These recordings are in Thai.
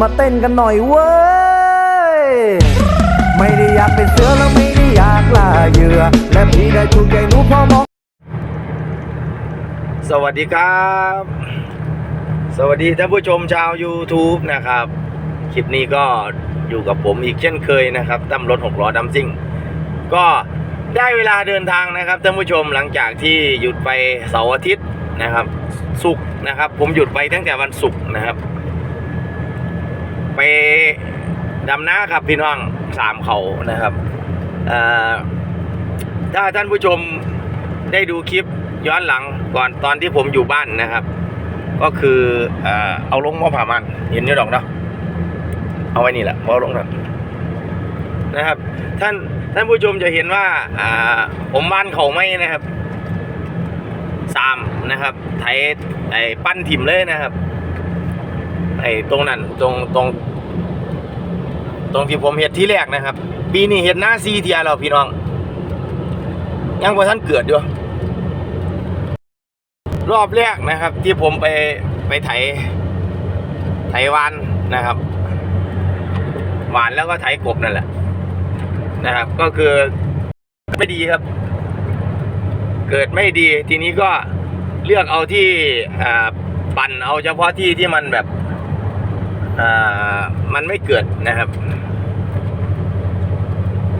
มาเต้นกันหน่อยเว้ย ไม่ได้อยากเป็นเสือแล้วไม่ได้อยากล่าเหยื่อ และพี่ได้ถูกใจหนูพอมอง สวัสดีครับ สวัสดีท่านผู้ชมชาว YouTube นะครับ คลิปนี้ก็อยู่กับผมอีกเช่นเคยนะครับตั้มรถหกล้อดัมซิ่ง ก็ได้เวลาเดินทางนะครับท่านผู้ชมหลังจากที่หยุดไปเสาร์อาทิตย์นะครับ ศุกร์นะครับ ผมหยุดไปตั้งแต่วันศุกร์นะครับ ดำน้าครับพี่น้องสามเขานะครับถ้าท่านผู้ชมได้ดูคลิปย้อนหลังก่อนตอนที่ผมอยู่บ้านนะครับ ก็คือเอเอาลงมอผ่ามันเห็นอยู่ดอกเนาะเอาไว้นี่แหละเอลงนะนะครับ ท่านท่านผู้ชมจะเห็นว่าผมบ้านเขาไม่นะครับสามนะครับไถไอ้ปั้นถิ่มเลยนะครับไอ้ตรงนั้นตรงตรง ตรงที่ผมเห็ดที่แรกนะครับ ปีนี้เห็ดหน้าซีเทียเราพี่น้อง ยังพอท่านเกิดอยู่รอบแรกนะครับ ที่ผมไปไปไถไถวานนะครับหวานแล้วก็ไถกบนั่นแหละนะครับ ก็คือไม่ดีครับ เกิดไม่ดีทีนี้ก็เลือกเอาที่อ่าปั่นเอาเฉพาะที่ที่มันแบบอ่ามันไม่เกิดนะครับ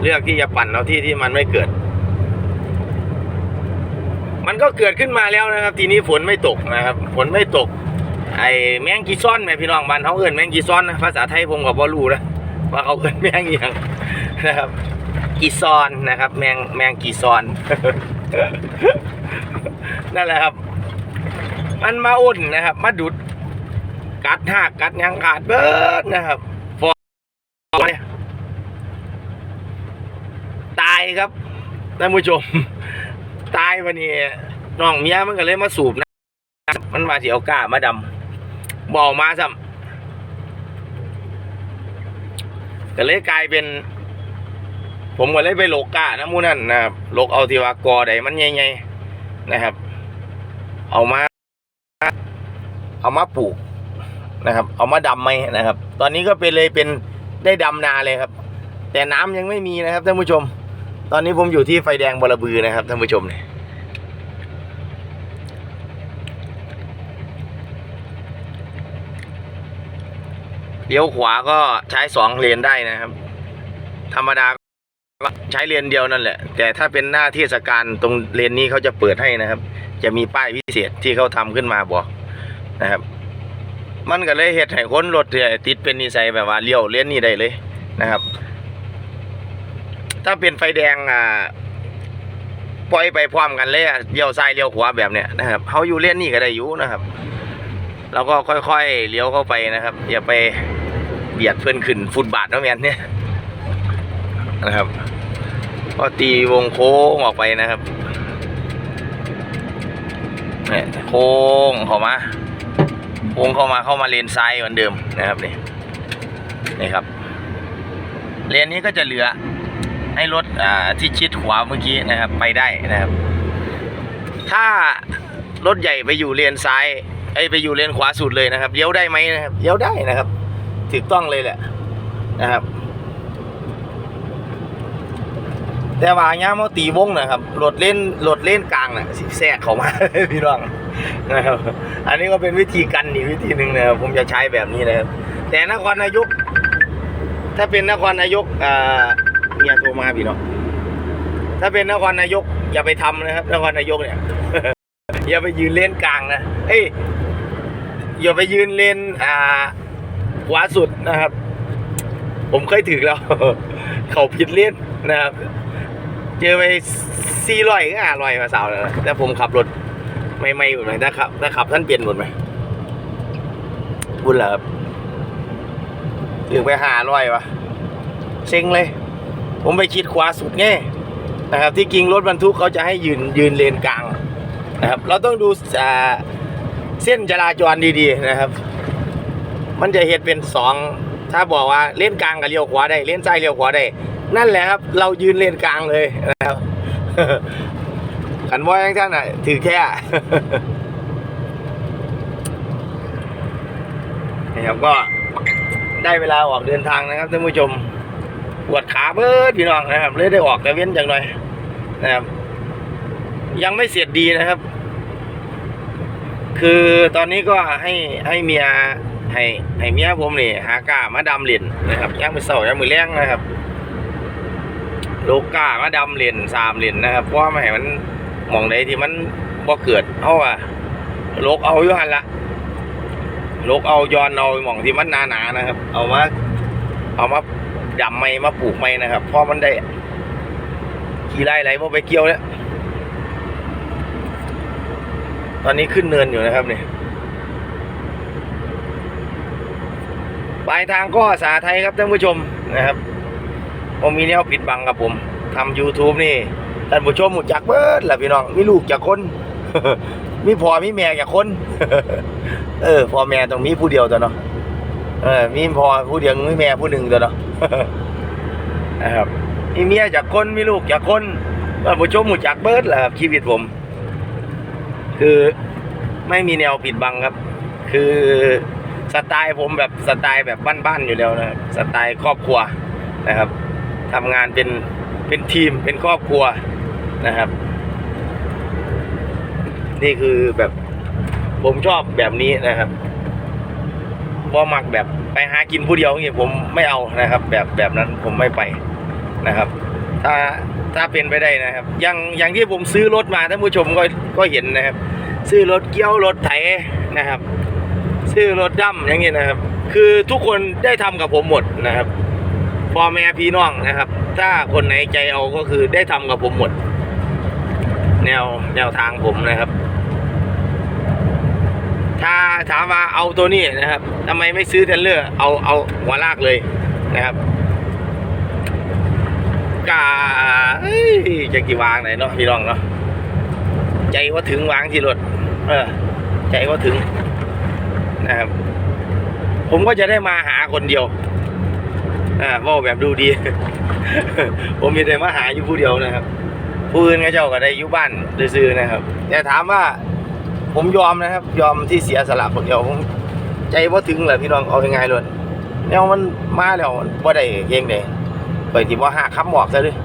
เลือกที่จะปั่นเอาที่ที่มันไม่เกิด มันก็เกิดขึ้นมาแล้วนะครับ ทีนี้ฝนไม่ตกนะครับ ฝนไม่ตก ไอ้แมงกีซ้อนแม่พี่น้องบ้านเขาเอิ้นแมงกีซ้อนนะภาษาไทยผมก็บ่รู้นะว่าเขาเอิ้นแมงอย่างนะครับ กีซอนนะครับ แมงแมงกีซอน นั่นแหละครับ มันมาอุ่นนะครับ มาดุดกัดหักกัดยังขาดเบิดนะครับฟอเนี่ยตาย ครับท่านผู้ชม ตายวันนี้น้องเมียมันก็เลยมาสูบนะมันมาเสียวก้ามาดำบอกมาซ้ำก็เลยกลายเป็น ผมก็เลยไปโลกก้านะมูนั่นนะครับโลกเอาทีวากอใดมันใหญ่ๆนะครับ เอามา เอามาปลูกนะครับ เอามาดำไหมนะครับ ตอนนี้ก็เป็นเลยเป็นได้ดำนาเลยครับ แต่น้ำยังไม่มีนะครับท่านผู้ชม ตอนนี้ผมอยู่ที่ไฟแดงบรบือนะครับท่านผู้ชมเนี่ยเลี้ยวขวาก็ใช้สองเลนได้นะครับ ธรรมดาก็ใช้เลนเดียวนั่นแหละ แต่ถ้าเป็นหน้าเทศกาลตรงเลนนี้เขาจะเปิดให้นะครับ จะมีป้ายพิเศษที่เขาทำขึ้นมาบอกนะครับ มันก็เลยเฮ็ดให้คนรถเนี่ยติดเป็นนิสัยแบบว่าเลี้ยวเลี้ยนนี่ได้เลยนะครับ ถ้าเป็นไฟแดงอ่าปล่อยไปพร้อมกันเลยอะเลี้ยวซ้ายเลี้ยวขวาแบบเนี้ยนะครับเขาอยู่เลี้ยนนี่ก็ได้อยู่นะครับเราก็ค่อยๆเลี้ยวเข้าไปนะครับ อย่าไปเบียดเพื่อนขึ้นฟุตบาทนะแมนเนี่ยนะครับ ก็ตีวงโค้งออกไปนะครับเนี่ยโค้งเข้ามาวงเข้ามาเข้ามาเลนซ้ายเหมือนเดิมนะครับนี่นี่ครับเลนนี้ก็จะเหลือ ให้รถที่ชิดขวาเมื่อกี้นะครับ ไปได้นะครับ ถ้ารถใหญ่ไปอยู่เลนซ้ายไอไปอยู่เลนขวาสุดเลยนะครับเลี้ยวได้ไหมนะครับเลี้ยวได้นะครับถูกต้องเลยแหละนะครับ แต่ว่าย่ามเขาตีวงนะครับรถเล่นรถเล่นกลางน่ะสิแทรกเขามาพี่น้องนะครับ อันนี้ก็เป็นวิธีกันอีกวิธีหนึ่งนะครับผมจะใช้แบบนี้นะครับ แต่นครนายก ถ้าเป็นนครนายกอ่า มียโทรมาพี่เน้องถ้าเป็นนครนายก อย่าไปทำนะครับนครนายกเนี่ย อย่าไปยืนเล่นกลางนะเอ้ยอย่าไปยืนเลนอ่าขวาสุดนะครับ ผมเคยถึงแล้ว เขาผิดเล่นนะครับ เจอไปสี่ร้อยก็ห้าร้อยมาสาวแล้วแต่ผมขับรถไม่ไม่หมดไหมถ้าขับถ้าขับท่านเปลี่ยนหมดไหมบุญเหรอครับถึงไปหาร้อยวะเซ็งเลย ผมไปคิดขวาสุดไงนะครับที่จริงรถบรรทุกเขาจะให้ยืนยืนเลนกลางนะครับ เราต้องดูเส้นจราจรดีๆนะครับ มันจะเห็นเป็นสองถ้าบอกว่าเลนกลางกับเลี้ยวขวาได้เลนซ้ายเลี้ยวขวาได้ นั่นแหละครับ เรายืนเลนกลางเลยนะครับขันว่าอย่างท่านอะ ถือแค่นี่ครับก็ได้เวลาออกเดินทางนะครับท่านผู้ชม วดขาเบิดพี่น้องนะครับเลยได้ออกแต่เว้นจังหน่อยนะครับ ยังไม่เสร็จดีนะครับ คือตอนนี้ก็ให้ให้เมียให้ให้เมียผมนี่หากามาดำเหรียญนะครับย่างมือเสาย่างมือแรงนะครับโลกามาดำเหรียญสามเหรียญนะครับเพราะว่าไม่ให้มันหมองใดที่มันบ่เกิดเพราะว่าโลกเอาอยู่หันละโลกเอาย้อนเอาหมองที่มันหนาๆนะครับ เอามาเอามา ดำไม้มาปลูกไม้นะครับเพราะมันได้ขี่ไล่ไหลบ่ไปเกี่ยวแล้วตอนนี้ขึ้นเนินอยู่นะครับเนี่ยปลายทางก็ภาษาไทยครับท่านผู้ชมนะครับผมมีแนวปิดบังครับผมทำ YouTube นี่ท่านผู้ชมหมดจักเบิดแหละพี่น้องมีลูกจากคน มีพ่อมีแม่จากคน เออพ่อแม่ต้องมีผู้เดียวตัวเนาะ เออมีพอผู้เดียวมีแม่ผู้หนึ่งตัวเนาะนะครับมีเมียจากคนมีลูกจากคนท่าผู้ชมหมดจักเบิร์ดแหละครับชีวิตผม คือไม่มีแนวปิดบังครับ คือสไตล์ผมแบบสไตล์แบบบ้านๆอยู่แล้วนะสไตล์ครอบครัวนะครับทำงานเป็นเป็นทีมเป็นครอบครัวนะครับ นี่คือแบบผมชอบแบบนี้นะครับ พอมักแบบไปหากินผู้เดียวอย่างเงี้ยผมไม่เอานะครับ แบบแบบนั้นผมไม่ไปนะครับ ถ้าถ้าเป็นไปได้นะครับ อย่างอย่างที่ผมซื้อรถมาท่านผู้ชมก็ก็เห็นนะครับ ซื้อรถเกี้ยวรถไถนะครับ ซื้อรถดำอย่างเงี้ยนะครับ คือทุกคนได้ทำกับผมหมดนะครับพ่อแม่พี่น้องนะครับ ถ้าคนไหนใจเอาก็คือได้ทำกับผมหมด แนวแนวทางผมนะครับ ถ้าถามว่าเอาตัวนี้นะครับทำไมไม่ซื้อเทรลเลอร์เอาเอาหัวลากเลยนะครับกาเอ้ยจะกี่วางไหนเนาะพี่น้องเนาะใจว่าถึงวางที่รถเออ ใจว่าถึงนะครับ ผมก็จะได้มาหาคนเดียวอ่าว่าแบบดูดี ผมมีแต่มาหาอยู่ผู้เดียวนะครับผู้อื่นก็เจ้าก็ได้อยู่บ้านซื้อนะครับแต่ถามว่า ผมยอมนะครับ ยอมที่เสียสละคนเดียวผมใจว่าถึงแหละพี่น้องเอายังไงเลยแนวมันมาแล้วว่ได้เองเด้ไปที่ว่าหาคำบอกซะเลย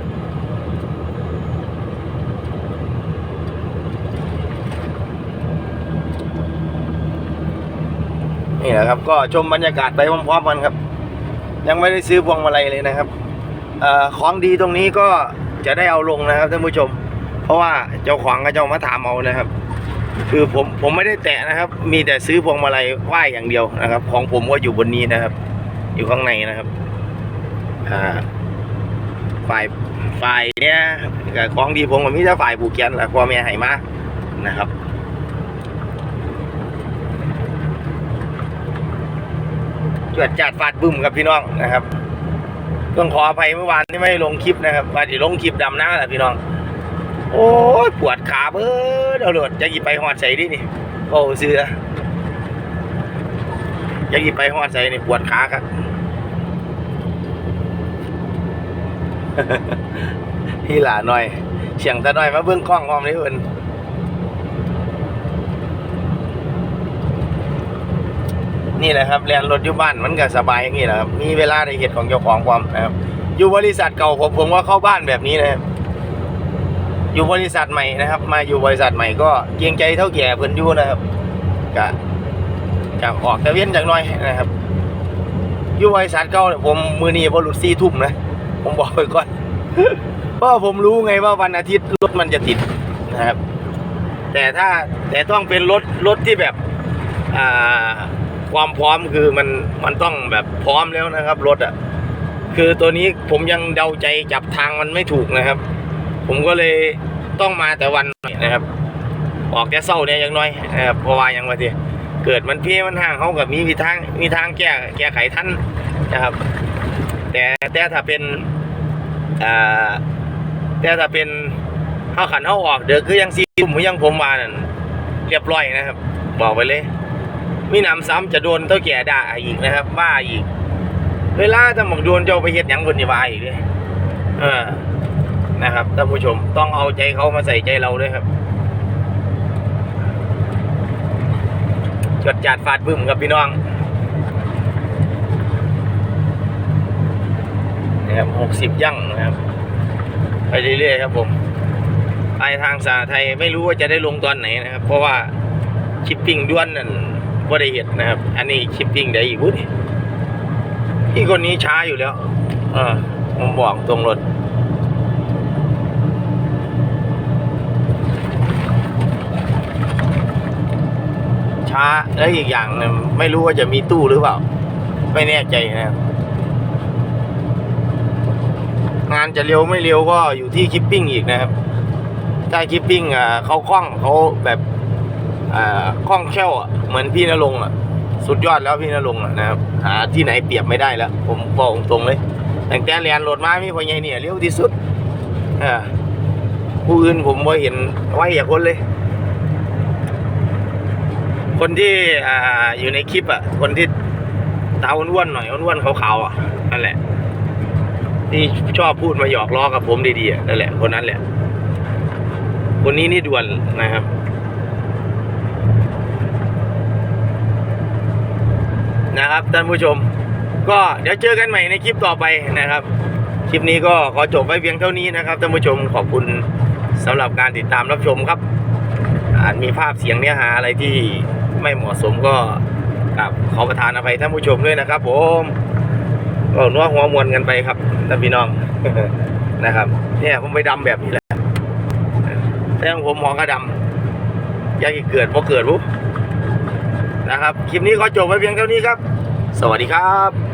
นี่แหละครับก็ชมบรรยากาศไปพร้อมๆกันครับ ยังไม่ได้ซื้อพวงมาลัยเลยนะครับอของดีตรงนี้ก็จะได้เอาลงนะครับท่านผู้ชม เพราะว่าเจ้าของก็เจ้ามาถามเอานะครับ คือผมผมไม่ได้แตะนะครับ มีแต่ซื้อพวงมาลัยไหว้อย่างเดียวนะครับ ของผมก็อยู่บนนี้นะครับ อยู่ข้างในนะครับอ่าฝ่ายฝ่ายเนี้ยกับของดีผมก็มีแต่ฝ่ายผูกแขนแหละพ่อแม่ให้มานะครับจวดจัดฟาดบึ้มกับพี่น้องนะครับต้องขออภัยเมื่อวานที่ไม่ลงคลิปนะครับว่าจะลงคลิปดำน้าแหละพี่น้อง โอ้ยปวดขาเบิดเอาโหลดจะหยิบไปหอดใส่ดินี่โอ้เสือจะหยิบไปหอดใส่นี่ปวดขาครับพี่หลาหน่อยเฉียงตาหน่อยมาเบื้องกล้องพร้อมเลยเพิ่นนี่แหละครับเรียนรถอยู่บ้านมันก็สบายอย่างนี้แหละครับมีเวลาในเหตุของเจ้าของความนะครับอยู่บริษัทเก่าผมผมก็เข้าบ้านแบบนี้นะครับ อยู่บริษัทใหม่นะครับ มาอยู่บริษัทใหม่ก็เกรงใจเท่าแก่เพิ่นอยู่นะครับกะกะออกตะเวียนจากน้อยนะครับอยู่บริษัทเก่าเนี่ยผมมือนี้บรุษสี่ทุ่มนะผมบอกไปก่อนเพราะผมรู้ไงว่าวันอาทิตย์รถมันจะติดนะครับ แต่ถ้าแต่ต้องเป็นรถรถที่แบบอ่าความพร้อมคือมันมันต้องแบบพร้อมแล้วนะครับ รถอะคือตัวนี้ผมยังเดาใจจับทางมันไม่ถูกนะครับ ผมก็เลยต้องมาแต่วันนะครับ ออกแต่เศร้าเนี่ยยังน้อยนะครับเพราะว่ายังไงทีเกิดมันเพี้ยมันห่างเขากับมีทางมีทางแก้แก้ไขทันนะครับ แต่แต่ถ้าเป็นอ่าแต่ถ้าเป็นเข้าขันเข้าออกเดี๋ยวคือยังซีมยังผมมานั่นเรียบร้อยนะครับ บอกไปเลยมีหนำซ้ำจะโดนเท่าแก่ด่าอีกนะครับว่าอีก เวลาจะหมกโดนเจ้าไปเฮ็ดหยังคนนี่ว่าอีกเลยเออ นะครับท่านผู้ชมต้องเอาใจเขามาใส่ใจเราด้วยครับจดจัดฟาดบึ้มกับพี่น้องนะครับหกสิบยั่งนะครับ ไปเรื่อยๆครับผมปลายทางสาไทยไม่รู้ว่าจะได้ลงตอนไหนนะครับ เพราะว่าชิปปิ้งด้วนนั่นบ่ได้เห็นนะครับ อันนี้ชิปปิ้งได้อีกวุ้ยพี่คนนี้ช้าอยู่แล้ว เออผมบอกตรงรถ ช้าแล้วอีกอย่างนึงไม่รู้ว่าจะมีตู้หรือเปล่า ไม่แน่ใจนะครับงานจะเร็วไม่เร็วก็อยู่ที่คิปปิ้งอีกนะครับถ้าคิปปิ้งอะเขาคล่องเขาแบบอ่าคล่องแคล่วอะเหมือนพี่นรงค์อะสุดยอดแล้วพี่นรงค์อะนะครับหาที่ไหนเปรียบไม่ได้แล้ว ผมบอกตรงเลยแต่แต่เรียนโหลดมามีพอใหญเนี่ยเร็วที่สุดอ่าผู้อื่นผมบ่เห็นไว้อย่าคนเลย คนที่อ่าอยู่ในคลิปอะ คนที่ตาอ้วนๆหน่อยอ้วนๆขาวๆอะนั่นแหละ ที่ชอบพูดมาหยอกล้อกับผมดีๆนั่นแหละคนนั้นแหละ คนนี้นี่ด่วนนะครับนะครับท่านผู้ชม ก็เดี๋ยวเจอกันใหม่ในคลิปต่อไปนะครับ คลิปนี้ก็ขอจบไว้เพียงเท่านี้นะครับท่านผู้ชมขอบคุณสำหรับการติดตามรับชมครับ อาจมีภาพเสียงเนื้อหาอะไรที่ไม่เหมาะสมก็กราบขอประทานอภัยท่านผู้ชมด้วยนะครับ ผมก็นัวหัวมวนกันไปครับท่านพี่น้องนะครับ เนี่ยผมไปดำแบบนี้แหละแต่ของผมหองกระดำอยากเกิดพอเกิดปุ๊บนะครับ คลิปนี้ขอจบไว้เพียงเท่านี้ครับ สวัสดีครับ